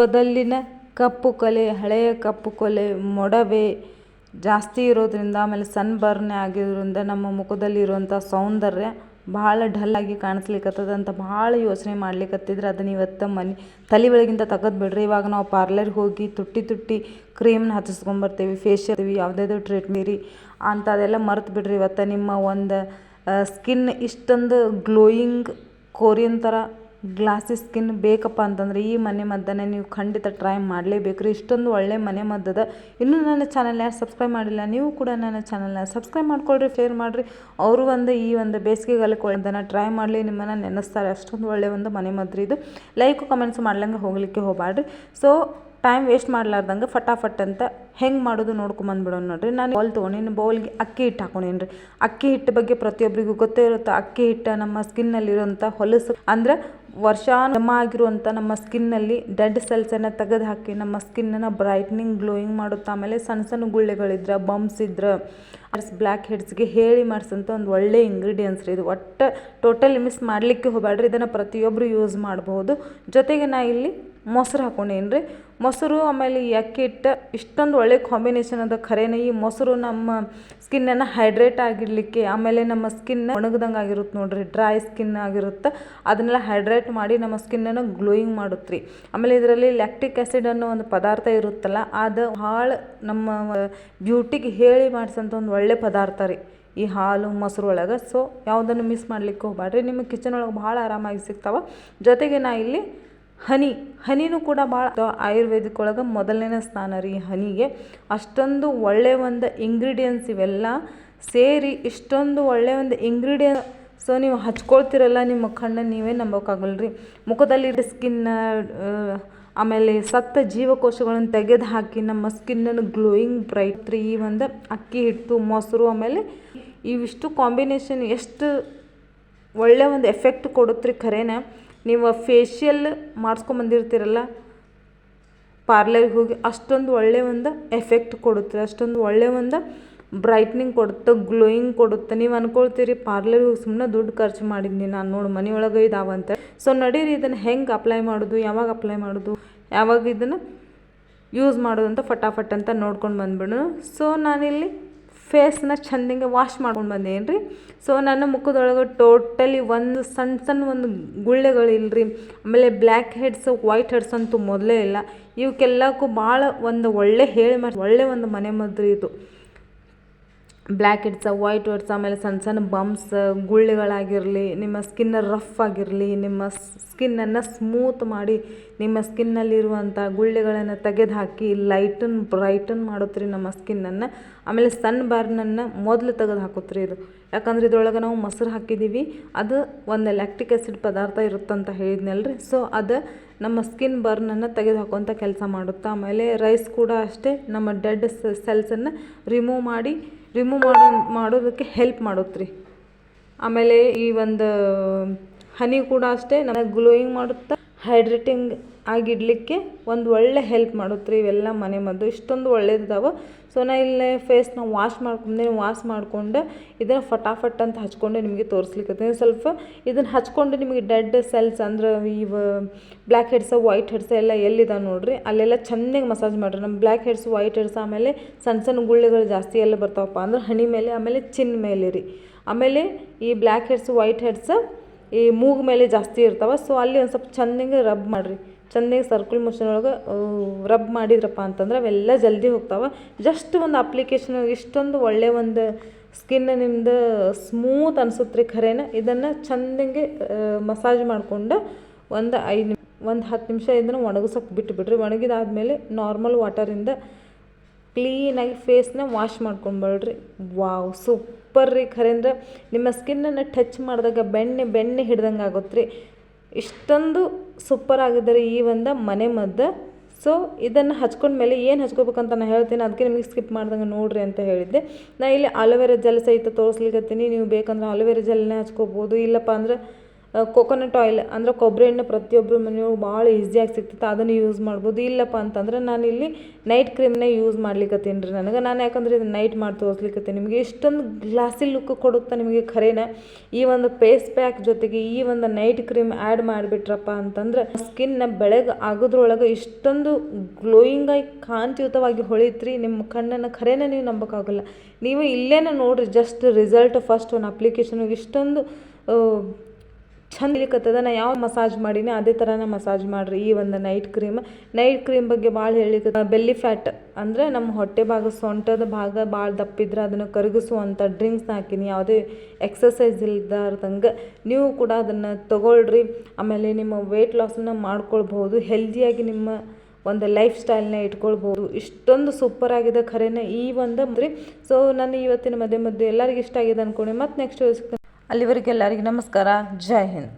ಮೊದಲಿನ ಕಪ್ಪು ಕೊಲೆ, ಹಳೆಯ ಕಪ್ಪು ಕೊಲೆ, ಮೊಡವೆ ಜಾಸ್ತಿ ಇರೋದ್ರಿಂದ, ಆಮೇಲೆ ಸನ್ ಬರ್ನ್ ಆಗಿರೋದ್ರಿಂದ ನಮ್ಮ ಮುಖದಲ್ಲಿರುವಂಥ ಸೌಂದರ್ಯ ಭಾಳ ಡಲ್ಲಾಗಿ ಕಾಣಿಸ್ಲಿಕ್ಕತ್ತದ ಅಂತ ಭಾಳ ಯೋಚನೆ ಮಾಡ್ಲಿಕ್ಕತ್ತಿದ್ರೆ ಅದನ್ನ ಇವತ್ತು ಮನೆ, ತಲೆ ಒಳಗಿಂದ ತೆಗೆದು ಬಿಡ್ರಿ. ಇವಾಗ ನಾವು ಪಾರ್ಲರ್ಗೆ ಹೋಗಿ ತುಟ್ಟಿ ತುಟ್ಟಿ ಕ್ರೀಮ್ನ ಹಚ್ಚಿಸ್ಕೊಂಬರ್ತೀವಿ ಫೇಶಿಯಲ್ ಯಾವುದ್ಯಾವುದೋ ಟ್ರೀಟ್ಮೆಂಟ್ ರೀ ಅದೆಲ್ಲ ಮರೆತು ಬಿಡ್ರಿ. ಇವತ್ತು ನಿಮ್ಮ ಒಂದು ಸ್ಕಿನ್ ಇಷ್ಟೊಂದು ಗ್ಲೋಯಿಂಗ್ ಕೋರಿಯನ್ ಥರ ಗ್ಲಾಸಿ ಸ್ಕಿನ್ ಬೇಕಪ್ಪ ಅಂತಂದರೆ ಈ ಮನೆ ಮದ್ದನ್ನು ನೀವು ಖಂಡಿತ ಟ್ರೈ ಮಾಡಲೇಬೇಕು ರೀ ಇಷ್ಟೊಂದು ಒಳ್ಳೆ ಮನೆ ಮದ್ದದ. ಇನ್ನೂ ನನ್ನ ಚಾನಲ್ ಯಾರು ಸಬ್ಸ್ಕ್ರೈಬ್ ಮಾಡಿಲ್ಲ, ನೀವು ಕೂಡ ನನ್ನ ಚಾನಲ್ನ ಸಬ್ಸ್ಕ್ರೈಬ್ ಮಾಡ್ಕೊಳ್ರಿ ಶೇರ್ ಮಾಡಿರಿ. ಅವರು ಒಂದು, ಈ ಒಂದು ಬೇಸಿಗೆಗಾಲಕ್ಕೆ ಒಳ್ಳೆದನ್ನು ಟ್ರೈ ಮಾಡಲಿ, ನಿಮ್ಮನ್ನು ನೆನೆಸ್ತಾರೆ. ಅಷ್ಟೊಂದು ಒಳ್ಳೆಯ ಒಂದು ಮನೆ ಮದ್ದು ಇದು ಲೈಕು ಕಮೆಂಟ್ಸ್ ಮಾಡ್ಲಂಗೆ ಹೋಗಲಿಕ್ಕೆ ಹೋಗಬಾರ್ರಿ ಸೊ ಟೈಮ್ ವೇಸ್ಟ್ ಮಾಡ್ಲಾರ್ದಂಗೆ ಫಟಾಫಟ್ ಅಂತ ಹೆಂಗೆ ಮಾಡೋದು ನೋಡ್ಕೊಂಬಂದ್ಬಿಡೋಣ ನೋಡ್ರಿ. ನಾನು ಬೌಲ್ ತೊಗೊಂಡಿನಿ ಬೌಲ್ಗೆ ಅಕ್ಕಿ ಹಿಟ್ಟು ಹಾಕೊಂಡೇನಿ ರೀ ಅಕ್ಕಿ ಹಿಟ್ಟು ಬಗ್ಗೆ ಪ್ರತಿಯೊಬ್ಬರಿಗೂ ಗೊತ್ತೇ ಇರುತ್ತೆ. ಅಕ್ಕಿ ಹಿಟ್ಟು ನಮ್ಮ ಸ್ಕಿನ್ನಲ್ಲಿರುವಂಥ ಹೊಲಸು, ಅಂದ್ರೆ ವರ್ಷಾನು ಜಮಾ ಆಗಿರುವಂಥ ನಮ್ಮ ಸ್ಕಿನ್ನಲ್ಲಿ ಡೆಡ್ ಸೆಲ್ಸನ್ನು ತೆಗೆದು ಹಾಕಿ ನಮ್ಮ ಸ್ಕಿನ್ನನ್ನು ಬ್ರೈಟ್ನಿಂಗ್ ಗ್ಲೋಯಿಂಗ್ ಮಾಡುತ್ತೆ. ಆಮೇಲೆ ಸಣ್ಣ ಸಣ್ಣ ಗುಳ್ಳೆಗಳಿದ್ರೆ ಬಂಪ್ಸ್ ಇದ್ರೆ ಬ್ಲ್ಯಾಕ್ ಹೆಡ್ಸ್ಗೆ ಹೇಳಿ ಮಾಡಿಸಂತ ಒಂದು ಒಳ್ಳೆ ಇಂಗ್ರೀಡಿಯೆಂಟ್ಸ್ ರೀ ಇದು. ಒಟ್ಟು ಟೋಟಲಿ ಮಿಸ್ ಮಾಡಲಿಕ್ಕೆ ಹೋಗಬೇಡ್ರಿ ಇದನ್ನು ಪ್ರತಿಯೊಬ್ಬರು ಯೂಸ್ ಮಾಡಬಹುದು. ಜೊತೆಗೆ ನಾ ಇಲ್ಲಿ ಮೊಸರು ಹಾಕೊಂಡೇನಿ ರೀ ಮೊಸರು ಆಮೇಲೆ ಈ ಅಕ್ಕಿ ಹಿಟ್ಟು ಇಷ್ಟೊಂದು ಒಳ್ಳೆ ಕಾಂಬಿನೇಷನ್ ಅದ. ಖರೇನೆ ಈ ಮೊಸರು ನಮ್ಮ ಸ್ಕಿನ್ನನ್ನು ಹೈಡ್ರೇಟ್ ಆಗಿರಲಿಕ್ಕೆ ಆಮೇಲೆ ನಮ್ಮ ಸ್ಕಿನ್ ಒಣಗ್ದಂಗೆ ಆಗಿರುತ್ತೆ ನೋಡಿರಿ ಡ್ರೈ ಸ್ಕಿನ್ ಆಗಿರುತ್ತೆ. ಅದನ್ನೆಲ್ಲ ಹೈಡ್ರೇಟ್ ಮಾಡಿ ನಮ್ಮ ಸ್ಕಿನ್ನನ್ನು ಗ್ಲೋಯಿಂಗ್ ಮಾಡುತ್ತೆ ರೀ ಆಮೇಲೆ ಇದರಲ್ಲಿ ಲ್ಯಾಕ್ಟಿಕ್ ಆ್ಯಸಿಡ್ ಅನ್ನೋ ಒಂದು ಪದಾರ್ಥ ಇರುತ್ತಲ್ಲ, ಅದು ಭಾಳ ನಮ್ಮ ಬ್ಯೂಟಿಗೆ ಹೇಳಿ ಮಾಡಿಸೋಂಥ ಒಂದು ಒಳ್ಳೆ ಪದಾರ್ಥ ರೀ ಈ ಹಾಲು ಮೊಸರು ಒಳಗೆ. ಸೊ ಯಾವುದನ್ನು ಮಿಸ್ ಮಾಡ್ಲಿಕ್ಕೆ ಹೋಗಬೇಡ್ರಿ ನಿಮ್ಮ ಕಿಚನ್ ಒಳಗೆ ಭಾಳ ಆರಾಮಾಗಿ ಸಿಗ್ತಾವೆ. ಜೊತೆಗೆ ನಾ ಇಲ್ಲಿ ಹನಿ, ಹನಿನೂ ಕೂಡ ಭಾಳ ಆಯುರ್ವೇದಿಕ್ ಒಳಗೆ ಮೊದಲನೇ ಸ್ಥಾನ ರೀ ಹನಿಗೆ. ಅಷ್ಟೊಂದು ಒಳ್ಳೆಯ ಒಂದು ಇಂಗ್ರೀಡಿಯೆಂಟ್ಸ್ ಇವೆಲ್ಲ ಸೇರಿ ಇಷ್ಟೊಂದು ಒಳ್ಳೆಯ ಒಂದು ಇಂಗ್ರೀಡಿಯನ್ ಸೊ ನೀವು ಹಚ್ಕೊಳ್ತಿರಲ್ಲ ನಿಮ್ಮ ಮುಖಂಡ ನೀವೇ ನಂಬೋಕ್ಕಾಗಲ್ಲ ರೀ. ಮುಖದಲ್ಲಿ ಸ್ಕಿನ್ನ ಆಮೇಲೆ ಸತ್ತ ಜೀವಕೋಶಗಳನ್ನು ತೆಗೆದು ಹಾಕಿ ನಮ್ಮ ಸ್ಕಿನ್ನನ್ನು ಗ್ಲೋಯಿಂಗ್ ಬ್ರೈಟ್ ರೀ. ಈ ಒಂದು ಅಕ್ಕಿ ಹಿಟ್ಟು, ಮೊಸರು ಆಮೇಲೆ ಇವಿಷ್ಟು ಕಾಂಬಿನೇಷನ್ ಎಷ್ಟು ಒಳ್ಳೆಯ ಒಂದು ಎಫೆಕ್ಟ್ ಕೊಡುತ್ತೆ ರೀ ಖರೇನ. ನೀವು ಫೇಶಿಯಲ್ ಮಾಡಿಸ್ಕೊಂಬಂದಿರ್ತೀರಲ್ಲ ಪಾರ್ಲರ್ಗೆ ಹೋಗಿ ಅಷ್ಟೊಂದು ಒಳ್ಳೆಯ ಒಂದು ಎಫೆಕ್ಟ್ ಕೊಡುತ್ತೆ, ಅಷ್ಟೊಂದು ಒಳ್ಳೆಯ ಒಂದು ಬ್ರೈಟ್ನಿಂಗ್ ಕೊಡುತ್ತೆ ಗ್ಲೋಯಿಂಗ್ ಕೊಡುತ್ತೆ. ನೀವು ಅನ್ಕೊಳ್ತೀರಿ ಪಾರ್ಲರ್ಗೆ ಸುಮ್ಮನೆ ದುಡ್ಡು ಖರ್ಚು ಮಾಡಿದ್ನಿ ನಾನು, ನೋಡಿ ಮನೆಯೊಳಗೆ ಇದಾವಂತ ಸೊ ನಡೀರಿ, ಇದನ್ನು ಹೆಂಗೆ ಅಪ್ಲೈ ಮಾಡೋದು, ಯಾವಾಗ ಅಪ್ಲೈ ಮಾಡೋದು, ಯಾವಾಗ ಇದನ್ನು ಯೂಸ್ ಮಾಡೋದು ಅಂತ ಫಟಾಫಟ್ ಅಂತ ನೋಡ್ಕೊಂಡು ಬಂದ್ಬಿಡೋಣ. ಸೊ ನಾನಿಲ್ಲಿ ಫೇಸ್ನ ಚಂದಂಗೆ ವಾಶ್ ಮಾಡ್ಕೊಂಡು ಬಂದೇನು ರೀ ಸೊ ನನ್ನ ಮುಖದೊಳಗೆ ಟೋಟಲಿ ಒಂದು ಸಣ್ಣ ಸಣ್ಣ ಒಂದು ಗುಳ್ಳೆಗಳು ರೀ ಆಮೇಲೆ ಬ್ಲ್ಯಾಕ್ ಹೆಡ್ಸ್ ವೈಟ್ ಹೆಡ್ಸ್ ಅಂತೂ ಮೊದಲೇ ಇಲ್ಲ. ಇವಕ್ಕೆಲ್ಲಕ್ಕೂ ಭಾಳ ಒಂದು ಒಳ್ಳೆ ಹೇಳಿ ಮಾಡಿ ಒಳ್ಳೆ ಒಂದು ಮನೆ ಮದ್ದು ಇದು. ಬ್ಲ್ಯಾಕ್ ಹೆಡ್ಸ ವೈಟ್ ಹೆಡ್ಸ್ ಆಮೇಲೆ ಸಣ್ಣ ಸಣ್ಣ ಬಂಪ್ಸ್ ಗುಳ್ಳೆಗಳಾಗಿರಲಿ, ನಿಮ್ಮ ಸ್ಕಿನ್ನ ರಫ್ ಆಗಿರಲಿ, ನಿಮ್ಮ ಸ್ಕಿನ್ನನ್ನು ಸ್ಮೂತ್ ಮಾಡಿ, ನಿಮ್ಮ ಸ್ಕಿನ್ನಲ್ಲಿರುವಂಥ ಗುಳ್ಳೆಗಳನ್ನು ತೆಗೆದು ಹಾಕಿ ಲೈಟನ್ ಬ್ರೈಟನ್ ಮಾಡುತ್ತೀರಿ ನಮ್ಮ ಸ್ಕಿನ್ನನ್ನು ಆಮೇಲೆ ಸನ್ ಬರ್ನನ್ನು ಮೊದಲು ತೆಗೆದು ಹಾಕುತ್ತೆ ಇದು. ಯಾಕಂದ್ರೆ ಇದ್ರೊಳಗೆ ನಾವು ಮೊಸರು ಹಾಕಿದ್ದೀವಿ ಅದು ಒಂದು ಲ್ಯಾಕ್ಟಿಕ್ ಆ್ಯಸಿಡ್ ಪದಾರ್ಥ ಇರುತ್ತಂತ ರೀ ಸೊ ಅದು ನಮ್ಮ ಸ್ಕಿನ್ ಬರ್ನನ್ನು ತೆಗೆದು ಹಾಕುವಂಥ ಕೆಲಸ ಮಾಡುತ್ತೆ, ಆಮೇಲೆ ರೈಸ್ ಕೂಡ ಅಷ್ಟೇ ನಮ್ಮ ಡೆಡ್ ಸೆಲ್ಸನ್ನು ರಿಮೂವ್ ಮಾಡಿ ರಿಮೂವ್ ಮಾಡೋ, ಮಾಡೋದಕ್ಕೆ ಹೆಲ್ಪ್ ಮಾಡುತ್ತೆ ರೀ ಆಮೇಲೆ ಈ ಒಂದು ಹನಿ ಕೂಡ ಅಷ್ಟೇ ನನಗೆ ಗ್ಲೋಯಿಂಗ್ ಮಾಡುತ್ತೆ ಹೈಡ್ರೇಟಿಂಗ್ ಆಗಿಡಲಿಕ್ಕೆ ಒಂದು ಒಳ್ಳೆ ಹೆಲ್ಪ್ ಮಾಡುತ್ತೆ ರೀ ಇವೆಲ್ಲ ಮನೆ ಮದ್ದು. ಇಷ್ಟೊಂದು ಒಳ್ಳೇದಿದಾವೆ. ಸೊ ನಾ ಇಲ್ಲೇ ಫೇಸ್ನ ವಾಶ್ ಮಾಡ್ಕೊಂಡೆ ವಾಶ್ ಮಾಡಿಕೊಂಡು ಇದನ್ನು ಫಟಾಫಟ್ ಅಂತ ಹಚ್ಕೊಂಡು ನಿಮಗೆ ತೋರಿಸ್ಲಿಕ್ಕೆ ಸ್ವಲ್ಪ ಇದನ್ನು ಹಚ್ಕೊಂಡು ನಿಮಗೆ ಡೆಡ್ ಸೆಲ್ಸ್ ಅಂದ್ರೆ ಇವ ಬ್ಲ್ಯಾಕ್ ಹೆಡ್ಸ ವೈಟ್ ಹೆಡ್ಸ ಎಲ್ಲ ಎಲ್ಲಿದಾವೆ ನೋಡಿರಿ. ಅಲ್ಲೆಲ್ಲ ಚೆನ್ನಾಗಿ ಮಸಾಜ್ ಮಾಡಿರಿ. ನಮ್ಮ ಬ್ಲ್ಯಾಕ್ ಹೆಡ್ಸ್ ವೈಟ್ ಹೆಡ್ಸ್ ಆಮೇಲೆ ಸಣ್ಣ ಸಣ್ಣ ಗುಳ್ಳೆಗಳು ಜಾಸ್ತಿ ಎಲ್ಲ ಬರ್ತಾವಪ್ಪ. ಅಂದ್ರೆ ಹಣಿ ಮೇಲೆ, ಆಮೇಲೆ ಚಿನ್ ಮೇಲೆ ರೀ. ಆಮೇಲೆ ಈ ಬ್ಲ್ಯಾಕ್ ಹೆಡ್ಸ್ ವೈಟ್ ಹೆಡ್ಸ್ ಈ ಮೂಗು ಮೇಲೆ ಜಾಸ್ತಿ ಇರ್ತಾವೆ. ಸೊ ಅಲ್ಲಿ ಒಂದು ಸ್ವಲ್ಪ ಚೆನ್ನಾಗಿ ರಬ್ ಮಾಡಿರಿ. ಚೆಂದಾಗಿ ಸರ್ಕಲ್ ಮೋಷನ್ ಒಳಗೆ ರಬ್ ಮಾಡಿದ್ರಪ್ಪ ಅಂತಂದ್ರೆ ಅವೆಲ್ಲ ಜಲ್ದಿ ಹೋಗ್ತಾವೆ. ಜಸ್ಟ್ ಒಂದು ಅಪ್ಲಿಕೇಶನ್ ಇಷ್ಟೊಂದು ಒಳ್ಳೆಯ ಒಂದು ಸ್ಕಿನ್ ನಿಮ್ದು ಸ್ಮೂತ್ ಅನ್ಸುತ್ತೆ ರೀ ಖರೇನ. ಇದನ್ನು ಚೆಂದಂಗೆ ಮಸಾಜ್ ಮಾಡಿಕೊಂಡು ಒಂದು ಐದು ನಿಮಿಷ ಒಂದು ಹತ್ತು ನಿಮಿಷ ಇದನ್ನು ಒಣಗಿಸೋಕೆ ಬಿಟ್ಟುಬಿಡ್ರಿ ಒಣಗಿದಾದ್ಮೇಲೆ ನಾರ್ಮಲ್ ವಾಟರಿಂದ ಕ್ಲೀನಾಗಿ ಫೇಸ್ನ ವಾಶ್ ಮಾಡ್ಕೊಂಬಳ್ರಿ. ವಾವ್ ಸೂಪರ್ ರೀ ಖರೆ ಅಂದ್ರೆ ನಿಮ್ಮ ಸ್ಕಿನ್ನನ್ನು ಟಚ್ ಮಾಡಿದಾಗ ಬೆಣ್ಣೆ ಬೆಣ್ಣೆ ಹಿಡ್ದಂಗೆ ಆಗುತ್ತೆ ರೀ ಇಷ್ಟೊಂದು ಸೂಪರ್ ಆಗಿದ್ದಾರೆ ಈ ಒಂದು ಮನೆ ಮದ್ದು. ಸೊ ಇದನ್ನು ಹಚ್ಕೊಂಡ್ಮೇಲೆ ಏನು ಹಚ್ಕೋಬೇಕಂತ ನಾನು ಹೇಳ್ತೀನಿ. ಅದಕ್ಕೆ ನಿಮಗೆ ಸ್ಕಿಪ್ ಮಾಡ್ದಂಗೆ ನೋಡ್ರಿ ಅಂತ ಹೇಳಿದ್ದೆ. ನಾ ಇಲ್ಲಿ ಅಲೋವೆರಾ ಜೆಲ್ ಸಹಿತ ತೋರಿಸ್ಲಿಕ್ಕತ್ತೀನಿ ನೀವು ಬೇಕಂದ್ರೆ ಅಲೋವೆರಾ ಜೆಲ್ನೇ ಹಚ್ಕೋಬೋದು. ಇಲ್ಲಪ್ಪ ಅಂದ್ರೆ ಕೊಕೊನಟ್ ಆಯಿಲ್ ಅಂದರೆ ಕೊಬ್ಬರಿ ಎಣ್ಣೆ ಪ್ರತಿಯೊಬ್ಬರ ಮನೆಯೂ ಭಾಳ ಈಸಿಯಾಗಿ ಸಿಗ್ತೈತೆ, ಅದನ್ನು ಯೂಸ್ ಮಾಡ್ಬೋದು. ಇಲ್ಲಪ್ಪ ಅಂತಂದ್ರೆ ನಾನಿಲ್ಲಿ ನೈಟ್ ಕ್ರೀಮ್ನೇ ಯೂಸ್ ಮಾಡ್ಲಿಕ್ಕತ್ತೀನಿ ರೀ ನನಗೆ. ನಾನು ಯಾಕಂದ್ರೆ ಇದು ನೈಟ್ ಮಾಡಿ ತೋರಿಸ್ಲಿಕ್ಕತ್ತೀನಿ ನಿಮಗೆ ಇಷ್ಟೊಂದು ಗ್ಲಾಸಿ ಲುಕ್ ಕೊಡುತ್ತೆ ನಿಮಗೆ ಖರೇನ. ಈ ಒಂದು ಫೇಸ್ ಪ್ಯಾಕ್ ಜೊತೆಗೆ ಈ ಒಂದು ನೈಟ್ ಕ್ರೀಮ್ ಆ್ಯಡ್ ಮಾಡಿಬಿಟ್ರಪ್ಪ ಅಂತಂದ್ರೆ ಸ್ಕಿನ್ನ ಬೆಳಗ್ಗೆ ಆಗೋದ್ರೊಳಗೆ ಇಷ್ಟೊಂದು ಗ್ಲೋಯಿಂಗಾಗಿ ಕಾಂತಿಯುತವಾಗಿ ಹೊಳಿತ್ರಿ. ನಿಮ್ಮ ಕಣ್ಣನ್ನು ಖರೇನ ನೀವು ನಂಬೋಕ್ಕಾಗಲ್ಲ. ನೀವು ಇಲ್ಲೇನ ನೋಡಿರಿ ಜಸ್ಟ್ ರಿಸಲ್ಟ್ ಫಸ್ಟ್ ಒಂದು ಅಪ್ಲಿಕೇಶನ್ಗೆ ಇಷ್ಟೊಂದು ಚಂದ ಇಲಿಕತ್ತದ ನಾ ಯಾವ ಮಸಾಜ್ ಮಾಡೀನಿ, ಅದೇ ಥರನೇ ಮಸಾಜ್ ಮಾಡಿರಿ. ಈ ಒಂದು ನೈಟ್ ಕ್ರೀಮ್ ನೈಟ್ ಕ್ರೀಮ್ ಬಗ್ಗೆ ಭಾಳ ಹೇಳಿಕ ಬೆಲ್ಲಿ ಫ್ಯಾಟ್ ಅಂದರೆ ನಮ್ಮ ಹೊಟ್ಟೆ ಭಾಗ ಸೊಂಟದ ಭಾಗ ಭಾಳ ದಪ್ಪಿದ್ರೆ ಅದನ್ನು ಕರಗಿಸುವಂಥ ಡ್ರಿಂಕ್ಸ್ನ ಹಾಕಿನಿ. ಯಾವುದೇ ಎಕ್ಸಸೈಸ್ ಇಲ್ದಾರ್ದಂಗೆ ನೀವು ಕೂಡ ಅದನ್ನು ತೊಗೊಳ್ರಿ. ಆಮೇಲೆ ನಿಮ್ಮ ವೆಯ್ಟ್ ಲಾಸನ್ನು ಮಾಡ್ಕೊಳ್ಬೋದು ಹೆಲ್ದಿಯಾಗಿ ನಿಮ್ಮ ಒಂದು ಲೈಫ್ ಸ್ಟೈಲ್ನ ಇಟ್ಕೊಳ್ಬೋದು ಇಷ್ಟೊಂದು ಸೂಪರ್ ಆಗಿದೆ ಖರೇನೆ ಈ ಒಂದು. ಅಂದರೆ ಸೊ ನಾನು ಇವತ್ತಿನ ಮಧ್ಯೆ ಮಧ್ಯೆ ಎಲ್ಲರಿಗೂ ಇಷ್ಟ ಆಗಿದೆ ಅಂದ್ಕೊಂಡು ಮತ್ತು ನೆಕ್ಸ್ಟ್ ಎಲ್ಲರಿಗೂ ನಮಸ್ಕಾರ. ಜೈ ಹಿಂದ್.